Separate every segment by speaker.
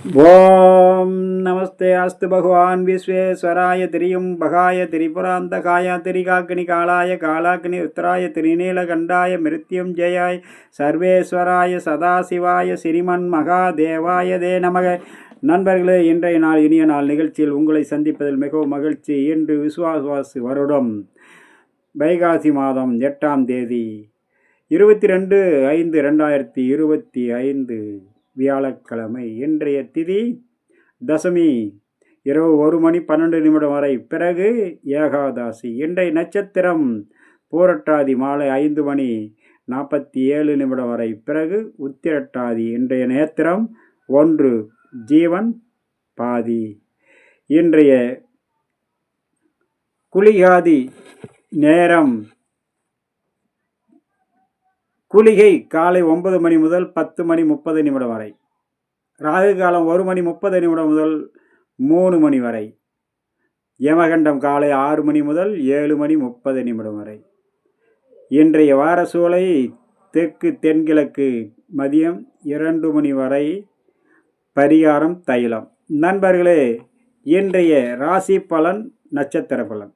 Speaker 1: ஓம் நமஸ்தே அஸ்து பகவான் விஸ்வேஸ்வராய திரியும் பகாய திரிபுராந்தகாய திரிகாக்கினி காலாய காலாக்கினி உத்தராய திருநீலகண்டாய மிருத்யும் ஜெயாய் சர்வேஸ்வராய சதாசிவாய சிறிமன் மகாதேவாய தே நமக. நண்பர்களே இன்றைய நாள் இனிய நாள் நிகழ்ச்சியில் உங்களை சந்திப்பதில் மிகவும் மகிழ்ச்சி. இன்று விசுவாசவாசி வருடம். வைகாசி மாதம் எட்டாம் தேதி இருபத்தி ரெண்டு ஐந்து ரெண்டாயிரத்தி இருபத்தி ஐந்து. வியாழக்கிழமை. இன்றைய திதி தசமி. இரவு ஒரு மணி பன்னெண்டு நிமிடம் வரை. பிறகு ஏகாதாசி. இன்றைய நட்சத்திரம் பூரட்டாதி மாலை ஐந்து மணி நாற்பத்தி ஏழு நிமிடம் வரை. பிறகு உத்திரட்டாதி. இன்றைய நேத்திரம் ஒன்று ஜீவன் பாதி. இன்றைய குளிகாதி நேரம் குளிகை காலை ஒன்பது மணி முதல் பத்து மணி முப்பது நிமிடம் வரை. ராகு காலம் ஒரு மணி முப்பது நிமிடம் முதல் மூணு மணி வரை. யமகண்டம் காலை ஆறு மணி முதல் ஏழு மணி முப்பது நிமிடம் வரை. இன்றைய வார சூளை தெற்கு தென்கிழக்கு மதியம் இரண்டு மணி வரை பரிகாரம் தைலம். நண்பர்களே இன்றைய ராசி பலன் நட்சத்திர பலன்.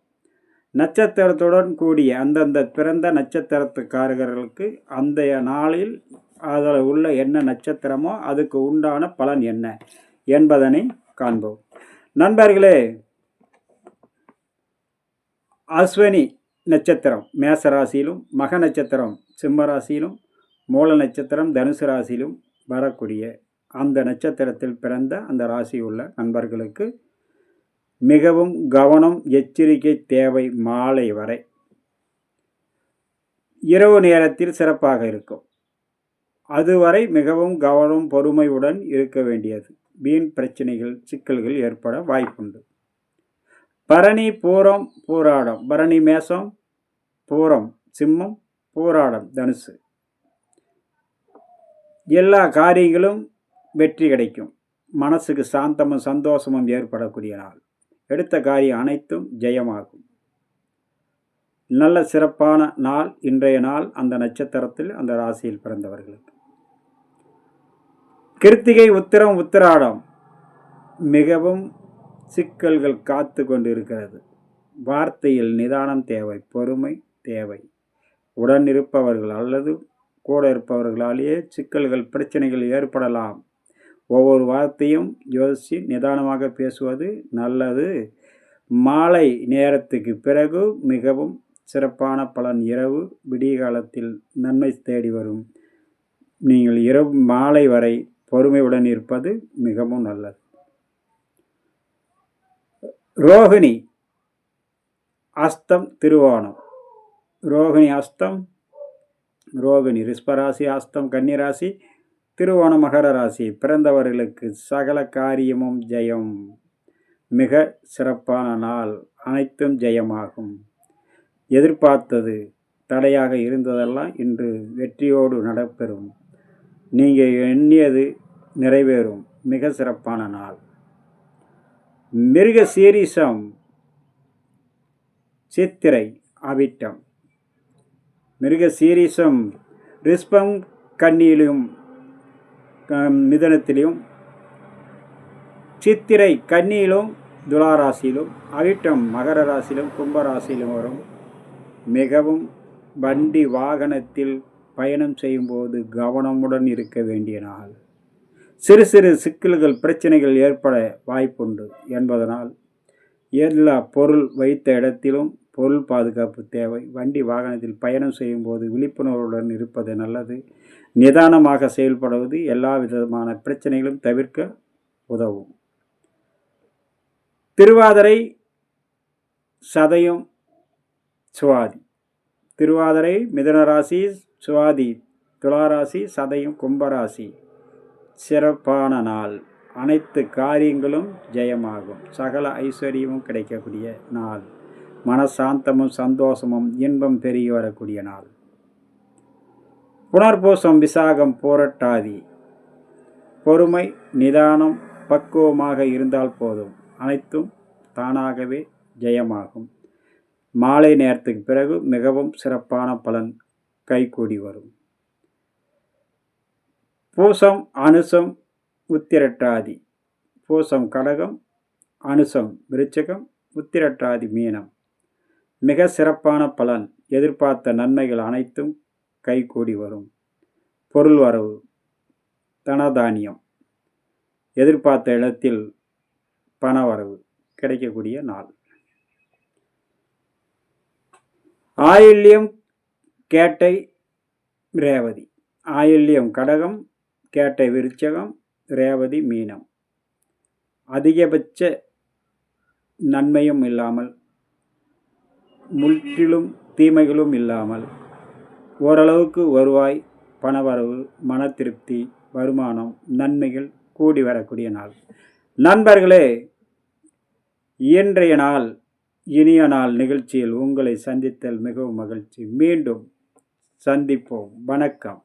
Speaker 1: நட்சத்திரத்துடன் கூடிய அந்தந்த பிறந்த நட்சத்திரத்துக்காரர்களுக்கு அந்த நாளில் அதில் உள்ள என்ன நட்சத்திரமோ அதுக்கு உண்டான பலன் என்ன என்பதனை காண்போம். நண்பர்களே அஸ்வினி நட்சத்திரம் மேச ராசியிலும் மக நட்சத்திரம் சிம்ம ராசியிலும் மூல நட்சத்திரம் தனுசு ராசியிலும் வரக்கூடிய அந்த நட்சத்திரத்தில் பிறந்த அந்த ராசி உள்ள நண்பர்களுக்கு மிகவும் கவனம் எச்சரிக்கை தேவை மாலை வரை. இரவு நேரத்தில் சிறப்பாக இருக்கும். அதுவரை மிகவும் கவனம் பொறுமையுடன் இருக்க வேண்டியது. வீண் பிரச்சனைகள் சிக்கல்கள் ஏற்பட வாய்ப்புண்டு. பரணி பூரம் பூராடம். பரணி மேசம் பூரம். சிம்மம் பூராடம். தனுசு. எல்லா காரியங்களும் வெற்றி கிடைக்கும். மனசுக்கு சாந்தமும் சந்தோஷமும் ஏற்படக்கூடிய நாள். எடுத்த காரியம் அனைத்தும் ஜெயமாகும். நல்ல சிறப்பான நாள் இன்றைய நாள் அந்த நட்சத்திரத்தில் அந்த ராசியில் பிறந்தவர்களுக்கு. கிருத்திகை உத்திரம் உத்திராடம். மிகவும் சிக்கல்கள் காத்து கொண்டு இருக்கிறது வார்த்தையில் நிதானம் தேவை பொறுமை தேவை. உடன் இருப்பவர்கள் அல்லது கூட இருப்பவர்களாலேயே சிக்கல்கள் பிரச்சனைகள் ஏற்படலாம். ஒவ்வொரு வார்த்தையும் யோசித்து நிதானமாக பேசுவது நல்லது. மாலை நேரத்துக்கு பிறகு மிகவும் சிறப்பான பலன் இரவு விடிய காலத்தில் நன்மை தேடி வரும். நீங்கள் இரவு மாலை வரை பொறுமையுடன் இருப்பது மிகவும் நல்லது. ரோகிணி அஸ்தம் திருவோணம். ரோகிணி அஸ்தம் ரோகிணி ரிஸ்பராசி அஸ்தம் கன்னிராசி திருவோண மகர ராசி பிறந்தவர்களுக்கு சகல காரியமும் ஜெயம். மிக சிறப்பான நாள் அனைத்தும் ஜெயமாகும். எதிர்பார்த்தது தடையாக இருந்ததெல்லாம் இன்று வெற்றியோடு நடைபெறும் நீங்கள் எண்ணியது நிறைவேறும். மிக சிறப்பான நாள். மிருக சீரிசம் சித்திரை அவிட்டம். மிருக சீரிசம் ரிஸ்பம் கண்ணியிலும் மிதனத்திலையும் சித்திரை கன்னியிலும் துளாராசியிலும் அவிட்டம் மகர ராசியிலும் கும்பராசியிலும் வரும். மிகவும் வண்டி வாகனத்தில் பயணம் செய்யும்போது கவனமுடன் இருக்க வேண்டிய நாள். சிறு சிறு சிக்கல்கள் பிரச்சனைகள் ஏற்பட வாய்ப்புண்டு என்பதனால் எல்லா பொருள் வைத்த இடத்திலும் பொருள் பாதுகாப்பு தேவை. வண்டி வாகனத்தில் பயணம் செய்யும்போது விழிப்புணர்வுடன் இருப்பது நல்லது. நிதானமாக செயல்படுவது எல்லா விதமான பிரச்சனைகளும் தவிர்க்க உதவும். திருவாதிரை சதயம் சுவாதி. திருவாதிரை மிதனராசி சுவாதி. துளாராசி சதயம் கும்பராசி. சிறப்பான நாள். அனைத்து காரியங்களும் ஜெயமாகும். சகல ஐஸ்வர்யமும் கிடைக்கக்கூடிய நாள். மனசாந்தமும் சந்தோஷமும் இன்பம் பெருகி வரக்கூடிய நாள். புனர்பூசம் விசாகம் போரட்டாதி. பொறுமை நிதானம் பக்குவமாக இருந்தால் போதும். அனைத்தும் தானாகவே ஜெயமாகும். மாலை நேரத்துக்கு பிறகு மிகவும் சிறப்பான பலன் கைகூடி வரும். பூசம் அனுசம் உத்திரட்டாதி. பூசம் கடகம் அனுசம் விருச்சகம் உத்திரட்டாதி மீனம். மிக சிறப்பான பலன் எதிர்பார்த்த நன்மைகள் அனைத்தும் கைகூடி வரும். பொருள் வரவு தனதானியம் எதிர்பார்த்த இடத்தில் பண வரவு கிடைக்கக்கூடிய நாள். ஆயில்யம் கேட்டை ரேவதி. ஆயில்யம் கடகம் கேட்டை விருச்சகம் ரேவதி மீனம். அதிகபட்ச நன்மையும் இல்லாமல் முற்றிலும் தீமைகளும் இல்லாமல் ஓரளவுக்கு வருவாய் பணவரவு மன திருப்தி வருமானம் நன்மைகள் கூடி வரக்கூடிய நாள். நண்பர்களே இன்றைய நாள் இனிய நாள் நிகழ்ச்சியில் உங்களை சந்தித்தல் மிகவும் மகிழ்ச்சி. மீண்டும் சந்திப்போம். வணக்கம்.